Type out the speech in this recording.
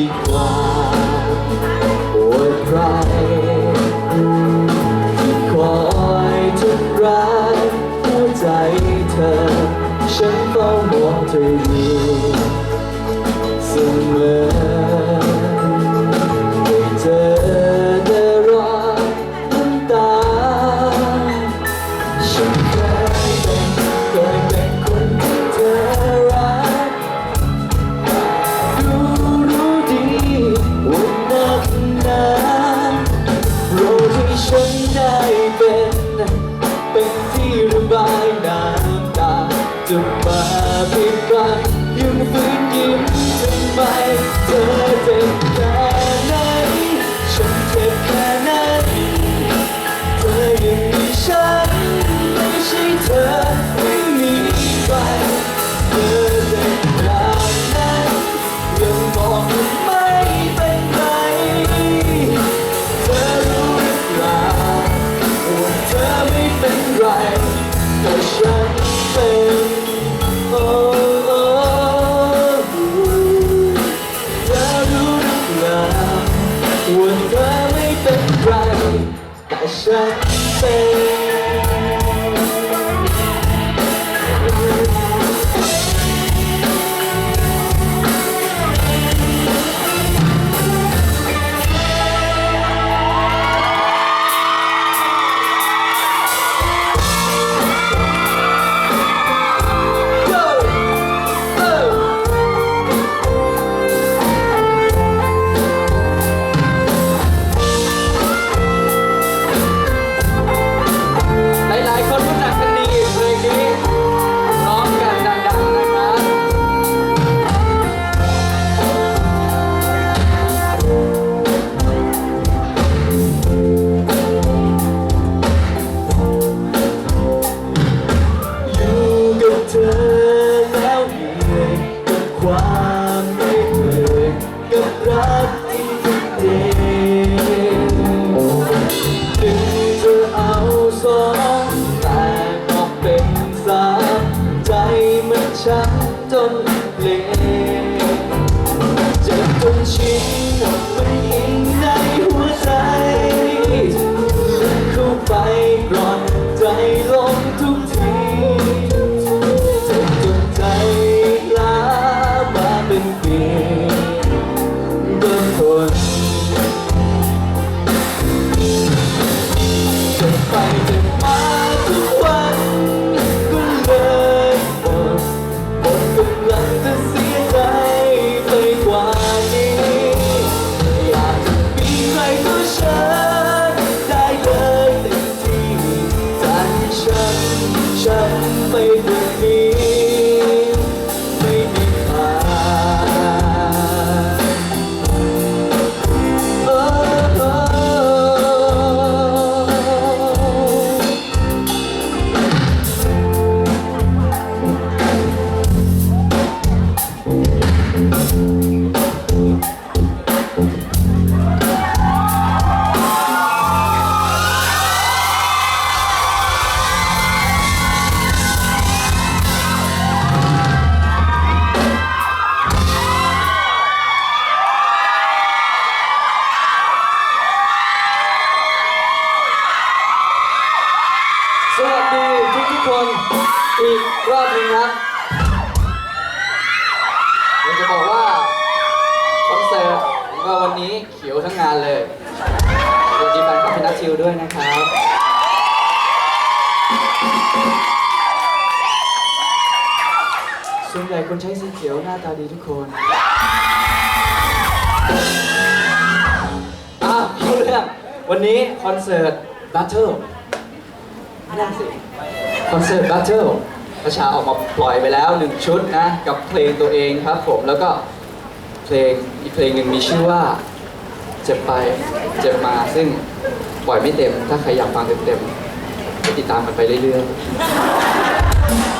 ดีกว่าโอ้ใครที่คอยทำร้ายหัวใจเธอ ฉันเฝ้ามองเธออยู่ แต่ คนอีกรอบหนึงครับอยากจะบอกว่าคอนเสิร์ตของเราวันนี้เขียวทั้งงานเลยสวัสดีแฟนคลับพี่นัทชิวด้วยนะครับ ส่วนใหญ่คนใช้สีเขียวหน้าตาดีทุกคนอะเข้าเรื่องวันนี้คอนเสิร์ต Battle ไม่ได้สิ คอนเสิร์ต Battle ประชาออกมาปล่อยไปแล้วหนึ่งชุดนะ กับเพลงตัวเองครับผมแล้วก็เพลงอีกเพลงหนึ่งมีชื่อว่า เจ็บไปเจ็บมาซึ่งปล่อยไม่เต็ม ถ้าใครอยากฟังเต็มๆติดตามกันไปเรื่อยๆ